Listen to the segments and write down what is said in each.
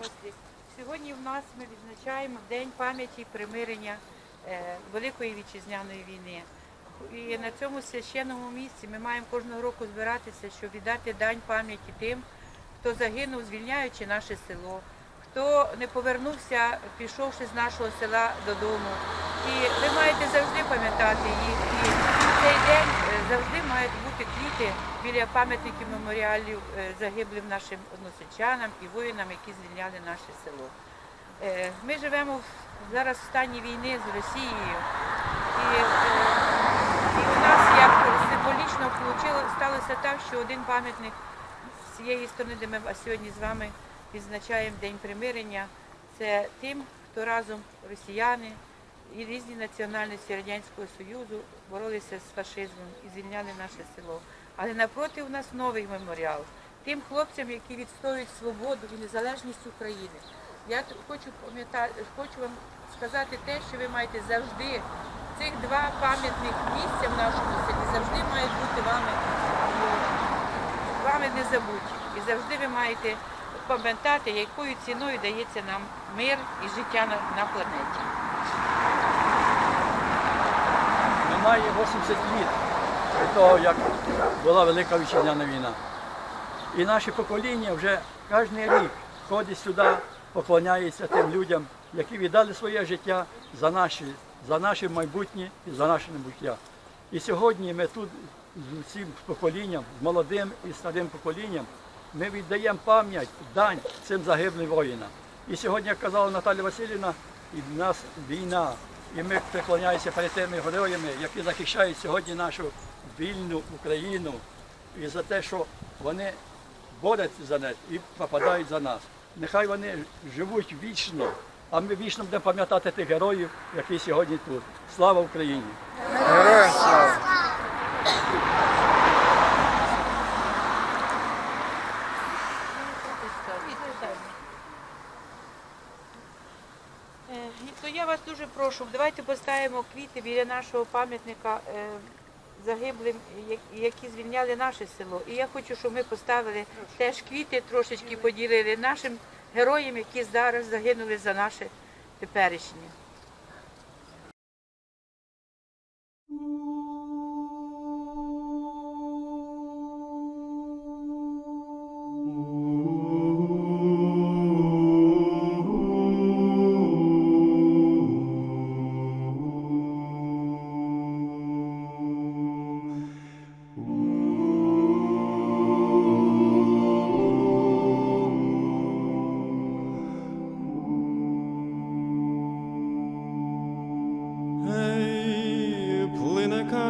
дорослі. Сьогодні в нас ми відзначаємо День пам'яті і примирення е, Великої вітчизняної війни. І на цьому священному місці ми маємо кожного року збиратися, щоб віддати дань пам'яті тим, хто загинув, звільняючи наше село, хто не повернувся, пішовши з нашого села додому. І ви маєте завжди пам'ятати їх. І цей день е, завжди мають бути квіти біля пам'ятників меморіалів е, загиблим нашим односельчанам і воїнам, які звільняли наше село. Е, Ми живемо зараз в стані війни з Росією. І, е, і у нас як символічно сталося так, що один пам'ятник з цієї сторони, де ми сьогодні з вами відзначаємо День примирення, це тим, хто разом росіяни і різні національності Радянського Союзу боролися з фашизмом і звільняли наше село. Але напроти у нас новий меморіал тим хлопцям, які відстоюють свободу і незалежність України. Я хочу хочу вам сказати те, що ви маєте завжди цих два пам'ятних місця в нашому селі завжди мають бути вами, ну, вами не забуті. І завжди ви маєте пам'ятати, якою ціною дається нам мир і життя на, на планеті. Минає 80 літ від того, як була Велика Вітчизняна війна. І наші покоління вже кожен рік ходять сюди, поклоняються тим людям, які віддали своє життя за наші, за наше майбутнє і за наше небуття. І сьогодні ми тут з усім поколінням, з молодим і старим поколінням, ми віддаємо пам'ять, дань цим загиблим воїнам. І сьогодні, як казала Наталя Васильівна, і в нас війна, і ми преклоняємося перед тими героями, які захищають сьогодні нашу вільну Україну і за те, що вони борються за неї і попадають за нас. Нехай вони живуть вічно, а ми вічно будемо пам'ятати тих героїв, які сьогодні тут. Слава Україні! Героям слава! Е, я вас дуже прошу, давайте поставимо квіти біля нашого пам'ятника е, загиблим, які звільняли наше село. І я хочу, щоб ми поставили теж квіти, трошечки поділили нашим героям, які зараз загинули за наше теперішнє.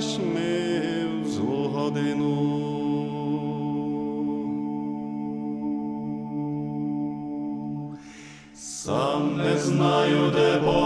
залаєш ми в злу годину. Сам не знаю, де погину,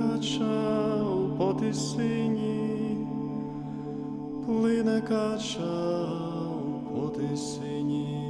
кача по тисині, плине кача по тисині.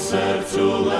моїм серцю